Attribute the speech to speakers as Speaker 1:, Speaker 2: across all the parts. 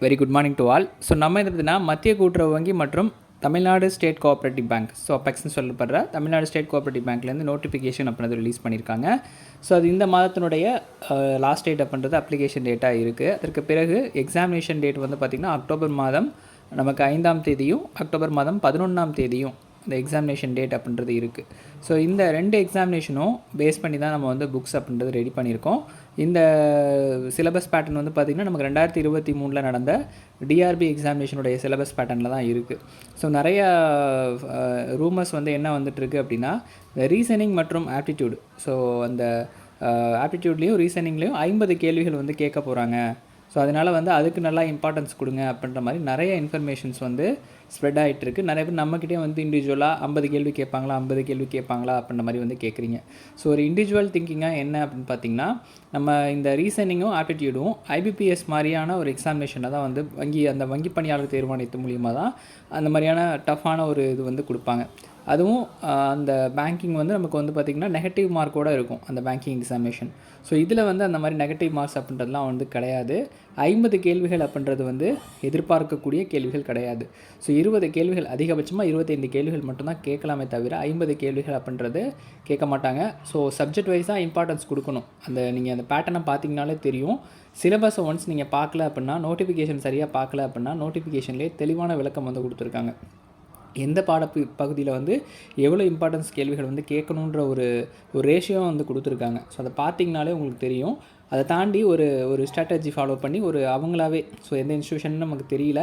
Speaker 1: Very good morning to all so நம்ம இது பார்த்தீங்கன்னா மத்திய கூட்டுறவு வங்கி மற்றும் Tamil Nadu state cooperative bank so அபெக்ஸ்னு சொல்லப்படுற தமிழ்நாடு ஸ்டேட் கோஆப்ரேட்டிவ் பேங்க்லேருந்து நோட்டிஃபிகேஷன் அப்படின்றது ரிலீஸ் பண்ணியிருக்காங்க ஸோ அது இந்த மாதத்தினுடைய லாஸ்ட் டேட் அப்படின்றது அப்ளிகேஷன் டேட்டாக இருக்குது அதற்கு பிறகு எக்ஸாமினேஷன் டேட் வந்து பார்த்திங்கன்னா அக்டோபர் மாதம் நமக்கு ஐந்தாம் தேதியும் அக்டோபர் மாதம் பதினொன்றாம் தேதியும் இந்த எக்ஸாமினேஷன் டேட் அப்படின்றது இருக்குது ஸோ இந்த ரெண்டு எக்ஸாமினேஷனும் பேஸ் பண்ணி தான் நம்ம வந்து புக்ஸ் அப்படின்றது ரெடி பண்ணியிருக்கோம். இந்த சிலபஸ் பேட்டர்ன் வந்து பார்த்திங்கன்னா நமக்கு ரெண்டாயிரத்தி இருபத்தி மூணில் நடந்த டிஆர்பி எக்ஸாமினேஷனுடைய சிலபஸ் பேட்டர்னில் தான் இருக்குது ஸோ நிறைய ரூமர்ஸ் வந்து என்ன வந்துட்டுருக்கு அப்படின்னா இந்த ரீசனிங் மற்றும் ஆப்டிடியூடு ஸோ அந்த ஆப்டிடியூட்லேயும் ரீசனிங்லேயும் ஐம்பது கேள்விகள் வந்து கேட்க போகிறாங்க ஸோ அதனால் வந்து அதுக்கு நல்லா இம்பார்ட்டன்ஸ் கொடுங்க அப்படின்ற மாதிரி நிறைய இன்ஃபர்மேஷன்ஸ் வந்து ஸ்ப்ரெட் ஆகிட்டு இருக்குது நிறைய பேர் நம்மக்கிட்டே வந்து இண்டிவிஜுவலாக ஐம்பது கேள்வி கேட்பாங்களா ஐம்பது கேள்வி கேட்பாங்களா அப்படின்ற மாதிரி வந்து கேட்குறீங்க. ஸோ ஒரு இண்டிவிஜுவல் திங்கிங்காக என்ன அப்படின்னு பார்த்தீங்கன்னா நம்ம இந்த ரீசனிங்கும் ஆப்டிடியூடும் ஐபிபிஎஸ் மாதிரியான ஒரு எக்ஸாமினேஷனை தான் வந்து வங்கி அந்த வங்கி பணியாளர் தேர்வாணையத்து மூலியமாக தான் அந்த மாதிரியான டஃப்பான ஒரு இது வந்து கொடுப்பாங்க. அதுவும் அந்த பேங்கிங் வந்து நமக்கு வந்து பார்த்திங்கன்னா நெகட்டிவ் மார்க்கோடு இருக்கும் அந்த பேங்கிங் எக்ஸாமினேஷன் ஸோ இதில் வந்து அந்த மாதிரி நெகட்டிவ் மார்க்ஸ் அப்படின்றதுலாம் வந்து கிடையாது. ஐம்பது கேள்விகள் அப்படின்றது வந்து எதிர்பார்க்கக்கூடிய கேள்விகள் கிடையாது. ஸோ இருபது கேள்விகள் அதிகபட்சமாக இருபத்தைந்து கேள்விகள் மட்டும்தான் கேட்கலாமே தவிர ஐம்பது கேள்விகள் அப்படின்றது கேட்க மாட்டாங்க. ஸோ சப்ஜெக்ட் வைஸாக இம்பார்ட்டன்ஸ் கொடுக்கணும். அந்த நீங்கள் அந்த பேட்டர்னை பார்த்தீங்கனாலே தெரியும். சிலபஸை ஒன்ஸ் நீங்கள் பார்க்கல அப்படின்னா நோட்டிஃபிகேஷன் சரியாக பார்க்கல அப்படின்னா நோட்டிஃபிகேஷன்லேயே தெளிவான விளக்கம் வந்து கொடுத்துருக்காங்க. எந்த பாட பகுதியில் வந்து எவ்வளோ இம்பார்ட்டன்ஸ் கேள்விகள் வந்து கேட்கணுன்ற ஒரு ஒரு ரேஷியோ வந்து கொடுத்துருக்காங்க. ஸோ அதை பார்த்தீங்கனாலே உங்களுக்கு தெரியும். அதை தாண்டி ஒரு ஒரு ஸ்ட்ராட்டஜி ஃபாலோ பண்ணி ஒரு அவங்களாவே ஸோ எந்த இன்ஸ்டியூஷன் நமக்கு தெரியல.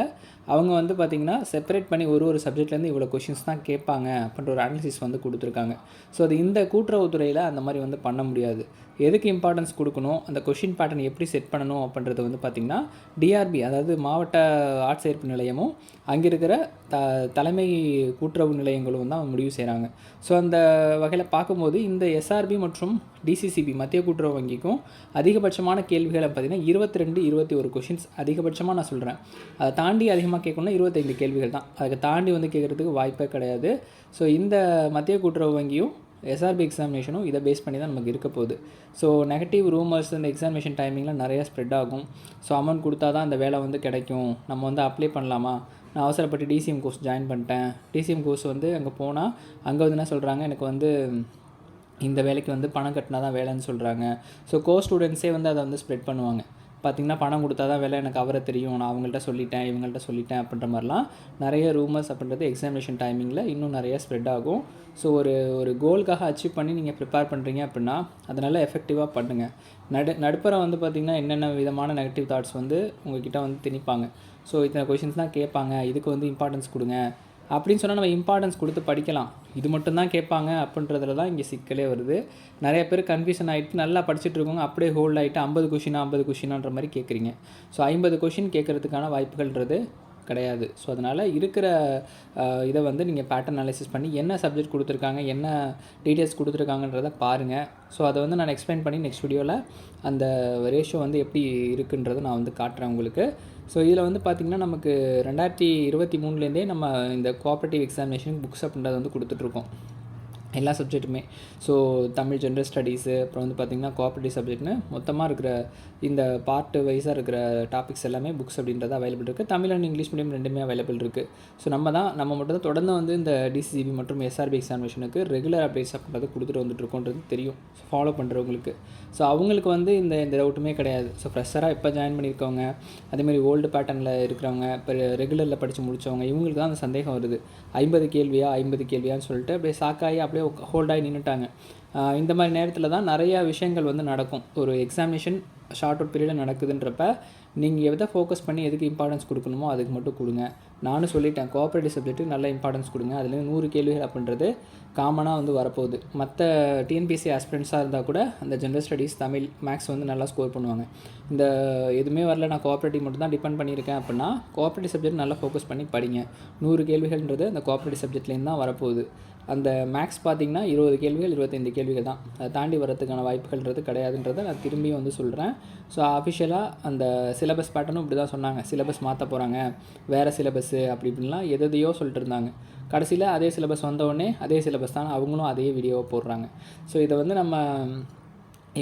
Speaker 1: அவங்க வந்து பார்த்திங்கன்னா செப்பரேட் பண்ணி ஒரு ஒரு சப்ஜெக்ட்லேருந்து இவ்வளோ கொஷின்ஸ் தான் கேட்பாங்க அப்படின்ற ஒரு அனாலிசிஸ் வந்து கொடுத்துருக்காங்க. ஸோ அது இந்த கூட்டுறவுத்துறையில் அந்த மாதிரி வந்து பண்ண முடியாது. எதுக்கு இம்பார்ட்டன்ஸ் கொடுக்கணும்? அந்த கொஷின் பேட்டர்ன் எப்படி செட் பண்ணணும் அப்படின்றது வந்து பார்த்திங்கன்னா டிஆர்பி அதாவது மாவட்ட ஆட்சேர்ப்பு நிலையமும் அங்கே இருக்கிற த தலைமை கூட்டுறவு நிலையங்களும் தான் முடிவு செய்கிறாங்க ஸோ அந்த வகையில் பார்க்கும்போது இந்த எஸ்ஆர்பி மற்றும் டிசிசிபி மத்திய கூட்டுறவு வங்கிக்கும் அதிகபட்சமான கேள்விகளை பார்த்திங்கன்னா இருபத்தி ரெண்டு இருபத்தி ஒரு கொஷின்ஸ் அதிகபட்சமாக நான் சொல்கிறேன் அதை தாண்டி அதிகமாக கேட்கணும்னா இருபத்தைந்து கேள்விகள் தான். அதுக்கு தாண்டி வந்து கேட்குறதுக்கு வாய்ப்பே கிடையாது. ஸோ இந்த மத்திய கூட்டுறவு வங்கியும் எஸ்ஆர்பி எக்ஸாமினேஷனும் இதை பேஸ் பண்ணி தான் நமக்கு இருக்க போகுது. ஸோ நெகட்டிவ் ரூமர்ஸ் இந்த எக்ஸாமினேஷன் டைமிங்கில் நிறையா ஸ்ப்ரெட் ஆகும். ஸோ அமௌண்ட் கொடுத்தா தான் அந்த வேலை வந்து கிடைக்கும். நம்ம வந்து அப்ளை பண்ணலாமா? நான் அவசரப்பட்டு டிசிஎம் கோர்ஸ் ஜாயின் பண்ணிட்டேன். டிசிஎம் கோர்ஸ் வந்து அங்கே போனால் அங்கே வந்து என்ன சொல்கிறாங்க எனக்கு வந்து இந்த வேலைக்கு வந்து பணம் கட்டினா தான் வேலைன்னு சொல்கிறாங்க ஸோ கோ ஸ்டூடெண்ட்ஸே வந்து அதை வந்து ஸ்ப்ரெட் பண்ணுவாங்க. பார்த்திங்கன்னா பணம் கொடுத்தா தான் வேலை எனக்கு அவரை தெரியும். நான் அவங்கள்ட்ட சொல்லிட்டேன் இவங்கள்ட்ட சொல்லிட்டேன் அப்படின்ற மாதிரிலாம் நிறைய ரூமர்ஸ் அப்படின்றது எக்ஸாமினேஷன் டைமிங்கில் இன்னும் நிறைய ஸ்ப்ரெட் ஆகும். ஸோ ஒரு ஒரு கோலுக்காக அச்சீவ் பண்ணி நீங்கள் ப்ரிப்பேர் பண்ணுறீங்க அப்படின்னா அதனால் எஃபெக்டிவாக பண்ணுங்கள் நடு நடுப்புற வந்து பார்த்திங்கன்னா என்னென்ன விதமான நெகட்டிவ் தாட்ஸ் வந்து உங்ககிட்ட வந்து திணிப்பாங்க. ஸோ இத்தனை கொஷின்ஸ் தான் கேட்பாங்க. இதுக்கு வந்து இம்பார்ட்டன்ஸ் கொடுங்க. அப்படின்னு சொன்னால் நம்ம இம்பார்ட்டன்ஸ் கொடுத்து படிக்கலாம். இது மட்டும்தான் கேட்பாங்க அப்படின்றதுல தான் இங்கே சிக்கலே வருது. நிறைய பேர் கன்ஃபியூஷன் ஆகிட்டு நல்லா படிச்சுட்டு இருக்கவங்க அப்படியே ஹோல்ட் ஆகிட்டு ஐம்பது கொஷினா ஐம்பது கொஷினான்ற மாதிரி கேட்குறீங்க. ஸோ ஐம்பது கொஷின் கேட்குறதுக்கான வாய்ப்புகள்ன்றது கிடையாது. ஸோ அதனால் இருக்கிற இதை வந்து நீங்கள் பேட்டர்ன் அனாலிசிஸ் பண்ணி என்ன சப்ஜெக்ட் கொடுத்துருக்காங்க என்ன டீட்டெயில்ஸ் கொடுத்துருக்காங்கன்றத பாருங்கள் ஸோ அதை வந்து நான் எக்ஸ்பிளைன் பண்ணி நெக்ஸ்ட் வீடியோவில் அந்த ரேஷியோ வந்து எப்படி இருக்குன்றதை நான் வந்து காட்டுறேன் உங்களுக்கு. ஸோ இதில் வந்து பார்த்திங்கன்னா நமக்கு ரெண்டாயிரத்தி இருபத்தி மூணுலேருந்தே நம்ம இந்த கோஆப்ரேட்டிவ் எக்ஸாமினேஷன் புக்ஸ் அப்படின்றத வந்து கொடுத்துட்ருக்கோம். எல்லா சப்ஜெக்ட்டுமே ஸோ தமிழ் ஜென்ரல் ஸ்டடீஸு அப்புறம் வந்து பார்த்திங்கன்னா கோஆப்ரேட்டிவ் சப்ஜெக்ட்னு மொத்தமாக இருக்கிற இந்த பார்ட்டு வைஸாக இருக்கிற டாபிக்ஸ் எல்லாமே புக்ஸ் அப்படின்றது அவைலபிள் இருக்குது தமிழ் அண்ட் இங்கிலீஷ் மீடியம் ரெண்டுமே அவைலபிள் இருக்குது ஸோ நம்ம தான் நம்ம மட்டும் தான் தொடர்ந்து வந்து இந்த டிசிசிபி மற்றும் எஸ்ஆர்பி எக்ஸாமினேஷனுக்கு ரெகுலர் அப்டேட்ஸ் அப்படின்றத கொடுத்துட்டு வந்துட்டுருக்கோன்றது தெரியும். ஸோ ஃபாலோ பண்ணுறவங்களுக்கு ஸோ அவங்களுக்கு வந்து இந்த இந்த டவுட்டுமே கிடையாது. ஸோ ஃப்ரெஷராக இப்போ ஜாயின் பண்ணியிருக்கவங்க அதேமாதிரி ஓல்டு பேட்டர்னில் இருக்கிறவங்க இப்போ ரெகுலரில் படித்து முடித்தவங்க இவங்களுக்கு தான் அந்த சந்தேகம் வருது. ஐம்பது கேள்வியா ஐம்பது கேள்வியான்னு சொல்லிட்டு அப்படியே சாக்காயி அப்படியே ஹோல்டாகி நின்றுட்டாங்க இந்த மாதிரி நேரத்தில் தான் நிறையா விஷயங்கள் வந்து நடக்கும். ஒரு எக்ஸாமினேஷன் ஷார்ட் அவுட் பீரியடில் நடக்குதுன்றப்ப நீங்கள் எதை ஃபோக்கஸ் பண்ணி எதுக்கு இம்பார்ட்டன்ஸ் கொடுக்கணுமோ அதுக்கு மட்டும் கொடுங்க. நானும் சொல்லிட்டேன் கோஆப்ரேட்டிவ் சப்ஜெக்ட்டுக்கு நல்ல இம்பார்ட்டன்ஸ் கொடுங்க. அதுலேயும் நூறு கேள்விகள் அப்படின்றது காமனாக வந்து வரப்போகுது. மற்ற டிஎன்பிசி ஆஸ்பிரண்ட்ஸாக இருந்தால் கூட அந்த ஜென்ரல் ஸ்டடீஸ் தமிழ் மேக்ஸ் வந்து நல்லா ஸ்கோர் பண்ணுவாங்க. இந்த எதுவுமே வரல நான் கோஆப்ரேட்டிவ் மட்டும் தான் டிபெண்ட் பண்ணியிருக்கேன் அப்படின்னா கோஆப்ரேட்டிவ் சப்ஜெக்ட் நல்லா ஃபோக்கஸ் பண்ணி படிங்க. நூறு கேள்விகள்ன்றது அந்த கோஆப்ரேட்டிவ் சப்ஜெக்ட்லேருந்து தான் வரப்போகுது. அந்த மேக்ஸ் பார்த்திங்கன்னா இருபது கேள்விகள் இருபத்தைந்து கேள்விகள் தான். அதை தாண்டி வரதுக்கான வாய்ப்புகள்ன்றது கிடையாதுன்றதை நான் திரும்பியும் வந்து சொல்கிறேன் ஸோ அஃபிஷியலாக அந்த சிலபஸ் பேட்டர்னும் இப்படி தான் சொன்னாங்க. சிலபஸ் மாற்ற போகிறாங்க வேறு சிலபஸ்ஸு அப்படி இப்படின்லாம் எதையோ சொல்லிட்டு இருந்தாங்க. கடைசியில் அதே சிலபஸ் வந்தவுடனே அதே சிலபஸ் தான் அவங்களும் அதே வீடியோவை போடுறாங்க. ஸோ இதை வந்து நம்ம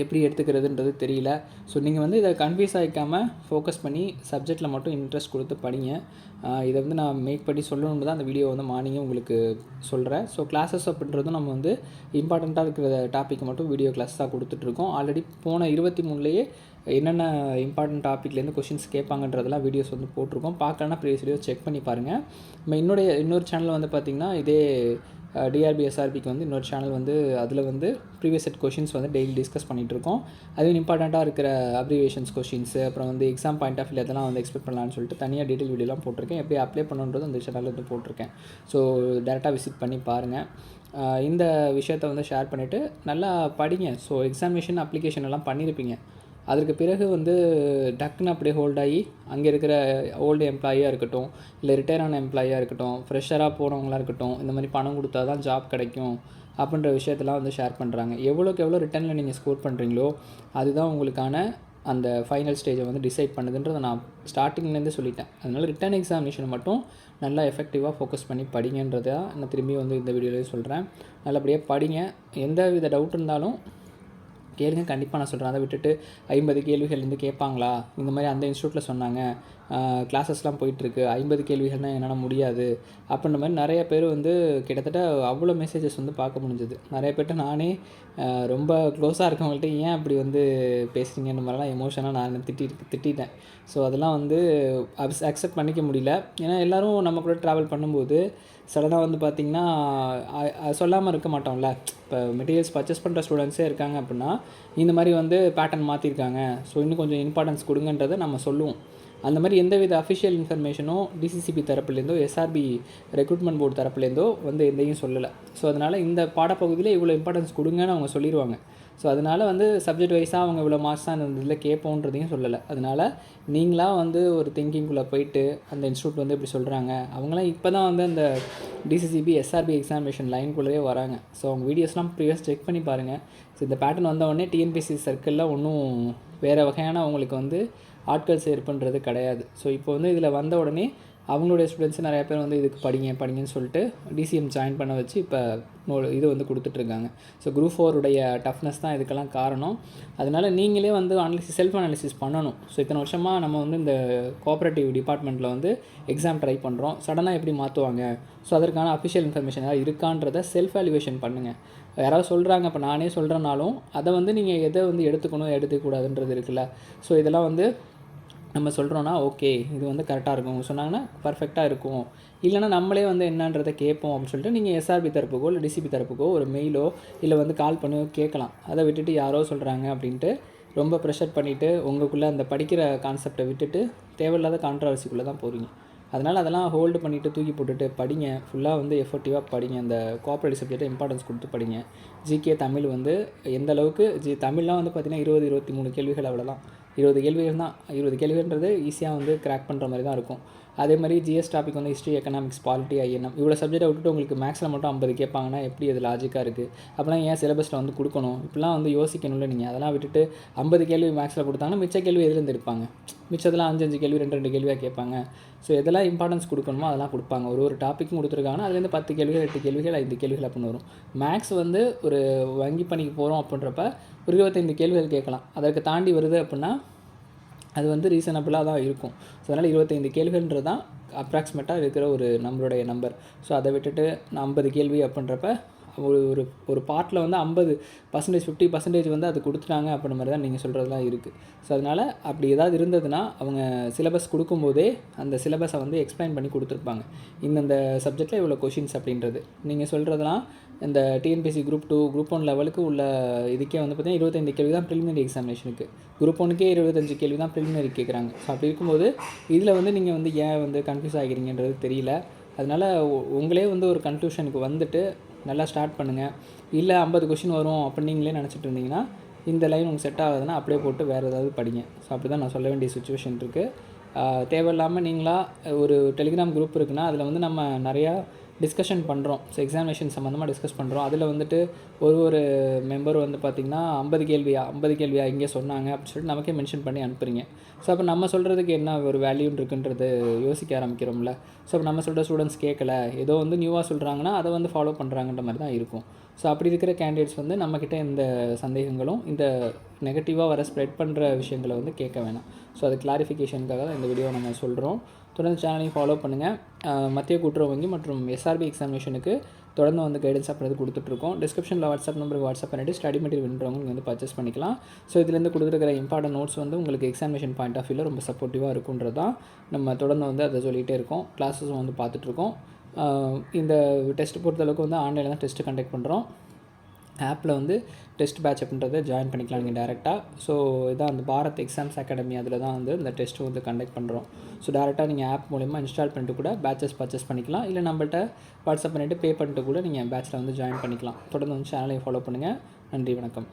Speaker 1: எப்படி எடுத்துக்கிறதுன்றது தெரியல. ஸோ நீங்கள் வந்து இதை கன்ஃபியூஸ் ஆகிக்காமல் ஃபோக்கஸ் பண்ணி சப்ஜெக்டில் மட்டும் இன்ட்ரெஸ்ட் கொடுத்து படிங்க. இதை வந்து நான் மேக் பண்ணி சொல்லணும்னு தான் அந்த வீடியோ வந்து மார்னிங்கே உங்களுக்கு சொல்கிறேன் ஸோ கிளாஸஸ் அப்படின்றதும் நம்ம வந்து இம்பார்ட்டண்ட்டாக இருக்கிற டாபிக் மட்டும் வீடியோ கிளாஸ் தான் கொடுத்துட்ருக்கோம் ஆல்ரெடி போன இருபத்தி மூணுலேயே என்னென்ன இம்பார்ட்டன்ட் டாப்பிக்லேருந்து கொஷின்ஸ் கேட்பாங்கன்றதெல்லாம் வீடியோஸ் வந்து போட்டிருக்கோம். பார்க்கலன்னா ப்ரீவியஸ் வீடியோ செக் பண்ணி பாருங்கள் நம்ம என்னுடைய இன்னொரு சேனல் வந்து பார்த்திங்கன்னா இதே டிஆர்பி எஸ்ஆர்பிக்கு வந்து இன்னொரு சேனல் வந்து அதில் வந்து ப்ரீவியஸ் செட் கொஷின்ஸ் வந்து டெய்லி டிஸ்கஸ் பண்ணிகிட்ருக்கோம் அதுவும் இம்பார்ட்டண்ட்டாக இருக்கிற அப்ரிவேஷன்ஸ் கொஷின்ஸு அப்புறம் வந்து எக்ஸாம் பாயிண்ட் ஆஃப் வியூ அதெல்லாம் வந்து எக்ஸ்பெக்ட் பண்ணலாம்னு சொல்லிட்டு தனியாக டீட்டெயில் வீடியோலாம் போட்டிருக்கேன். எப்படி அப்ளை பண்ணுன்றது அந்த சேனலில் வந்து போட்டிருக்கேன். ஸோ டேரெக்டாக விசிட் பண்ணி பாருங்கள் இந்த விஷயத்தை வந்து ஷேர் பண்ணிவிட்டு நல்லா படிங்க. ஸோ எக்ஸாமினேஷன் அப்ளிகேஷன் எல்லாம் பண்ணியிருப்பீங்க அதற்கு பிறகு வந்து டக்குன்னு அப்படியே ஹோல்ட் ஆகி அங்கே இருக்கிற ஓல்டு எம்ப்ளாயியாக இருக்கட்டும் இல்லை ரிட்டையர் ஆன எம்ப்ளாயியாக இருக்கட்டும் ஃப்ரெஷராக போகிறவங்களா இருக்கட்டும் இந்த மாதிரி பணம் கொடுத்தா தான் ஜாப் கிடைக்கும் அப்படின்ற விஷயத்தெல்லாம் வந்து ஷேர் பண்ணுறாங்க எவ்வளோக்கு எவ்வளோ ரிட்டர்னில் நீங்கள் ஸ்கோர் பண்ணுறீங்களோ அதுதான் உங்களுக்கான அந்த ஃபைனல் ஸ்டேஜை வந்து டிசைட் பண்ணுதுன்றதை நான் ஸ்டார்டிங்லேருந்து சொல்லிட்டேன். அதனால் ரிட்டன் எக்ஸாமினேஷன் மட்டும் நல்லா எஃபெக்டிவாக ஃபோக்கஸ் பண்ணி படிங்கன்றதை நான் திரும்பி வந்து இந்த வீடியோலேயே சொல்கிறேன் நல்லபடியாக படிங்க. எந்த வித டவுட் இருந்தாலும் கேளுங்க கண்டிப்பாக நான் சொல்கிறேன் அதை விட்டுட்டு ஐம்பது கேள்விகள் இருந்து கேட்பாங்களா? இந்த மாதிரி அந்த இன்ஸ்டியூட்டில் சொன்னாங்க. கிளாஸஸ்லாம் போயிட்டுருக்கு. ஐம்பது கேள்விகள்னால் என்னால் முடியாது. அப்படின்ற மாதிரி நிறைய பேர் வந்து கிட்டத்தட்ட அவ்வளோ மெசேஜஸ் வந்து பார்க்க முடிஞ்சது. நிறைய பேர்கிட்ட நானே ரொம்ப க்ளோஸாக இருக்கவங்கள்ட்ட ஏன் அப்படி வந்து பேசுகிறீங்கன்ற மாதிரிலாம் எமோஷனாக நான் திட்டி திட்டிட்டேன். ஸோ அதெல்லாம் வந்து அக்செப்ட் பண்ணிக்க முடியல. ஏன்னா எல்லோரும் நம்ம கூட ட்ராவல் பண்ணும்போது சடனாக வந்து பார்த்திங்கன்னா சொல்லாமல் இருக்க மாட்டோம்ல. இப்போ மெட்டீரியல்ஸ் பர்ச்சேஸ் பண்ணுற ஸ்டூடெண்ட்ஸே இருக்காங்க அப்படின்னா இந்த மாதிரி வந்து பேட்டர்ன் மாற்றிருக்காங்க ஸோ இன்னும் கொஞ்சம் இம்பார்ட்டன்ஸ் கொடுங்கன்றதை நம்ம சொல்லுவோம். அந்த மாதிரி எந்தவித அஃபிஷியல் இன்ஃபர்மேஷனும் டிசிசிபி தரப்புலேருந்தோ எஸ்ஆர்பி ரெக்ரூட்மெண்ட் போர்டு தரப்புலேருந்தோ வந்து எந்தையும் சொல்லலை. ஸோ அதனால் இந்த பாடப்பகுதியில் இவ்வளோ இம்பார்ட்டன்ஸ் கொடுங்கன்னு அவங்க சொல்லிடுவாங்க ஸோ அதனால் வந்து சப்ஜெக்ட் வைஸாக அவங்க இவ்வளோ மார்க்ஸ் தான் இந்த இதில் கேட்போன்றதையும் சொல்லலை. அதனால் நீங்களாக வந்து ஒரு திங்கிங்குள்ளே போயிட்டு அந்த இன்ஸ்டியூட் வந்து இப்படி சொல்கிறாங்க அவங்களாம் இப்போ தான் வந்து அந்த டிசிசிபி எஸ்ஆர்பி எக்ஸாமினேஷன் லைனுக்குள்ளேயே வராங்க. ஸோ அவங்க வீடியோஸ்லாம் ப்ரீவியஸ் செக் பண்ணி பாருங்கள் ஸோ இந்த பேட்டர்ன் வந்த உடனே டிஎன்பிசி சர்க்கிளில் ஒன்றும் வேறு வகையான அவங்களுக்கு வந்து ஆட்கள் சேர்ப்புன்றது கிடையாது. ஸோ இப்போ வந்து இதில் வந்த உடனே அவங்களுடைய ஸ்டூடெண்ட்ஸ் நிறைய பேர் வந்து இதுக்கு படிங்க படிங்கன்னு சொல்லிட்டு டிசிஎம் ஜாயின் பண்ண வச்சு இப்போ இது வந்து கொடுத்துட்ருக்காங்க. ஸோ குரூப் ஃபோருடைய டஃப்னஸ் தான் இதுக்கெல்லாம் காரணம். அதனால் நீங்களே வந்து அனாலிசிஸ் செல்ஃப் அனாலிசிஸ் பண்ணணும். ஸோ இத்தனை வருஷமாக நம்ம வந்து இந்த கோஆப்ரேட்டிவ் டிபார்ட்மெண்ட்டில் வந்து எக்ஸாம் ட்ரை பண்ணுறோம் சடனாக எப்படி மாற்றுவாங்க ஸோ அதற்கான அஃபிஷியல் இன்ஃபர்மேஷன் ஏதாவது இருக்கான்றதை செல்ஃப் வேல்யூவேஷன் பண்ணுங்கள் யாராவது சொல்கிறாங்க இப்போ நானே சொல்கிறனாலும் அதை வந்து நீங்கள் எதை வந்து எடுத்துக்கணும் எடுத்துக்கூடாதுன்றது இருக்குல்ல. ஸோ இதெல்லாம் வந்து நம்ம சொல்கிறோன்னா ஓகே இது வந்து கரெக்டாக இருக்கும். அவங்க சொன்னாங்கன்னா பர்ஃபெக்டாக இருக்கும். இல்லைனா நம்மளே வந்து என்னன்றதை கேட்போம் அப்படின்னு சொல்லிட்டு நீங்கள் எஸ்ஆர்பி தரப்புக்கோ இல்லை டிசிபி தரப்புக்கோ ஒரு மெயிலோ இல்லை வந்து கால் பண்ணி கேட்கலாம். அதை விட்டுட்டு யாரோ சொல்கிறாங்க அப்படின்ட்டு ரொம்ப ப்ரெஷர் பண்ணிவிட்டு உங்களுக்குள்ளே அந்த படிக்கிற கான்செப்டை விட்டுட்டு தேவையில்லாத கான்ட்ரவர்சிக்குள்ளே தான் போகிறீங்க அதனால் அதெல்லாம் ஹோல்டு பண்ணிவிட்டு தூக்கி போட்டுட்டு படிங்க. ஃபுல்லாக வந்து எஃபெக்டிவாக படிங்க. அந்த கோஆப்ரேட்டிவ் சப்ஜெக்டை இம்பார்ட்டன்ஸ் கொடுத்து படிங்க. ஜிகே தமிழ் வந்து எந்த அளவுக்கு ஜி தமிழ்லாம் வந்து பார்த்திங்கன்னா இருபது இருபத்தி மூணு கேள்விகள் அவ்வளோதான் இருபது கேள்விகள் தான் இருபது கேள்வின்றது ஈஸியாக வந்து கிராக் பண்ணுற மாதிரி தான் இருக்கும். அதே மாதிரி ஜிஎஸ் டாபிக் வந்து ஹிஸ்ட்ரி எக்கனாமிக்ஸ் பாலிட்டி ஐஎன்எம் இவ்வளோ சப்ஜெக்டை விட்டுட்டு உங்களுக்கு மேக்ஸில் மட்டும் ஐம்பது கேட்பாங்கன்னா எப்படி அது லாஜிக்காக இருக்குது அப்போலாம் ஏன் சிலபஸில் வந்து கொடுக்கணும்? இப்படிலாம் வந்து யோசிக்கணும்ல நீங்கள் அதெல்லாம் விட்டுட்டு ஐம்பது கேள்வி மேக்ஸில் கொடுத்தாங்கன்னா மிச்ச கேள்வி எதுலேருந்து இருப்பாங்க மிச்சதெல்லாம் அஞ்சு அஞ்சு கேள்வி ரெண்டு ரெண்டு கேள்வியாக கேட்பாங்க. ஸோ எதெல்லாம் இம்பார்ட்டன்ஸ் கொடுக்கணுமோ அதெல்லாம் கொடுப்பாங்க. ஒரு ஒரு டாப்பிக்கும் கொடுத்துருக்காங்கன்னா அதுலேருந்து பத்து கேள்விகள் எட்டு கேள்விகள் ஐந்து கேள்விகள் அப்படின்னு வரும். மேக்ஸ் வந்து ஒரு வங்கி பணிக்கு போகிறோம் அப்படின்றப்ப ஒரு இருபத்தைந்து கேள்விகள் கேட்கலாம். அதற்கு தாண்டி வருது அப்படின்னா அது வந்து ரீசனபிளாக தான் இருக்கும். ஸோ அதனால் இருபத்தைந்து கேள்விகள்ன்றது தான் அப்ராக்சிமேட்டாக இருக்கிற ஒரு நம்மளுடைய நம்பர் ஸோ அதை விட்டுட்டு நான் ஐம்பது கேள்வி அப்படின்றப்ப ஒரு ஒரு ஒரு பார்ட்டில் வந்து ஐம்பது பர்சன்டேஜ் ஃபிஃப்டி பர்சன்டேஜ் வந்து அது கொடுத்துட்டாங்க அப்படின்ற மாதிரி தான் நீங்கள் சொல்கிறதுலாம் இருக்குது ஸோ அதனால் அப்படி ஏதாவது இருந்ததுன்னா அவங்க சிலபஸ் கொடுக்கும்போதே அந்த சிலபஸை வந்து எக்ஸ்பிளைன் பண்ணி கொடுத்துருப்பாங்க. இந்தந்த சப்ஜெக்டில் இவ்வளோ கொஷின்ஸ் அப்படின்றது. நீங்கள் சொல்கிறதுலாம் இந்த TNPSC group two group one லெவலுக்கு உள்ள இதுக்கே வந்து பார்த்திங்கன்னா இருபத்தைந்து கேள்வி தான் ப்ரிலிமினரி எக்ஸாமினேஷனுக்கு குரூப் ஒனுக்கே இருபத்தஞ்சு கேள்வி தான் ப்ரிலிமினரி கேட்குறாங்க ஸோ அப்படி இருக்கும்போது இதில் வந்து நீங்கள் வந்து ஏன் வந்து கன்ஃபியூஸ் ஆகிறீங்கன்றது தெரியல. அதனால் உங்களே வந்து ஒரு கன்க்ளூஷனுக்கு வந்துட்டு நல்லா ஸ்டார்ட் பண்ணுங்கள் இல்லை ஐம்பது கொஷின் வரும் அப்படின்னு நீங்களே நினச்சிட்டு இருந்தீங்கன்னா இந்த லைன் உங்களுக்கு செட் ஆகுதுன்னா அப்படியே போட்டு வேறு ஏதாவது படிங்க. ஸோ அப்படி தான் நான் சொல்ல வேண்டிய சுச்சுவேஷன் இருக்குது தேவையில்லாமல் நீங்களாக ஒரு டெலிகிராம் குரூப் இருக்குன்னா அதில் வந்து நம்ம நிறையா டிஸ்கஷன் பண்ணுறோம் ஸோ எக்ஸாமினேஷன் சம்மந்தமாக டிஸ்கஸ் பண்ணுறோம் அதில் வந்துட்டு ஒரு ஒரு மெம்பர் வந்து பார்த்திங்கன்னா ஐம்பது கேள்வியா ஐம்பது கேள்வியா இங்கே சொன்னாங்க அப்படின்னு சொல்லிட்டு நமக்கே மென்ஷன் பண்ணி அனுப்புறீங்க. ஸோ அப்போ நம்ம சொல்கிறதுக்கு என்ன ஒரு வேல்யூன்னு இருக்குன்றது யோசிக்க ஆரம்பிக்கிறோம்ல. ஸோ அப்போ நம்ம சொல்கிற ஸ்டூடெண்ட்ஸ் கேட்கல ஏதோ வந்து நியூவாக சொல்கிறாங்கன்னா அதை வந்து ஃபாலோ பண்ணுறாங்கன்ற மாதிரி தான் இருக்கும். ஸோ அப்படி இருக்கிற கேண்டிடேட்ஸ் வந்து நம்மக்கிட்ட இந்த சந்தேகங்களும் இந்த நெகட்டிவாக வர ஸ்ப்ரெட் பண்ணுற விஷயங்களை வந்து கேட்க வேணாம். ஸோ அது கிளாரிஃபிகேஷனுக்காக தான் இந்த வீடியோ நம்ம சொல்கிறோம் தொடர்ந்து சேனலையும் ஃபாலோ பண்ணுங்கள் மத்திய கூட்டுறவு வங்கி மற்றும் எஸ்ஆர்பி எக்ஸாமினேஷனுக்கு தொடர்ந்து வந்து கைடன்ஸ் அப்படின்றது கொடுத்துட்ருக்கோம். டிஸ்கிரிப்ஷனில் வாட்ஸ்அப் நம்பருக்கு வாட்ஸ்அப் பண்ணிவிட்டு ஸ்டடி மெட்டீரியல் வேணுறவங்க நீங்கள் வந்து பர்ச்சேஸ் பண்ணிக்கலாம். ஸோ இதுலேருந்து கொடுத்துருக்கிற இம்பார்ட்டன்ட் நோட்ஸ் வந்து உங்களுக்கு எக்ஸாமினேஷன் பாயிண்ட் ஆஃப் வியூவில் ரொம்ப சப்போர்ட்டிவாக இருக்குன்றதான் நம்ம தொடர்ந்து வந்து அதை சொல்லிகிட்டே இருக்கோம். கிளாஸஸும் வந்து பார்த்துட்ருக்கோம். இந்த டெஸ்ட் பொறுத்தளவுக்கு வந்து ஆன்லைனில் தான் டெஸ்ட்டு கண்டக்ட் பண்ணுறோம் ஆப்பில் வந்து டெஸ்ட் பேட்ச் அப்படின்றத ஜாயின் பண்ணிக்கலாம் நீங்கள் டேரெக்டாக ஸோ இதான் அந்த பாரத் எக்ஸாம்ஸ் அகாடமி அதில் தான் வந்து இந்த டெஸ்ட்டு வந்து கண்டக்ட் பண்ணுறோம் ஸோ டேரெக்டாக நீங்கள் ஆப் மூலிமா இன்ஸ்டால் பண்ணிட்டு கூட பேட்சஸ் பர்ச்சேஸ் பண்ணிக்கலாம். இல்லை நம்மள்கிட்ட வாட்ஸ்அப் பண்ணிவிட்டு பே பண்ணிட்டு கூட நீங்கள் பேட்சில் வந்து ஜாயின் பண்ணிக்கலாம். தொடர்ந்து வந்து சேனலையும் ஃபாலோ பண்ணுங்கள் நன்றி வணக்கம்.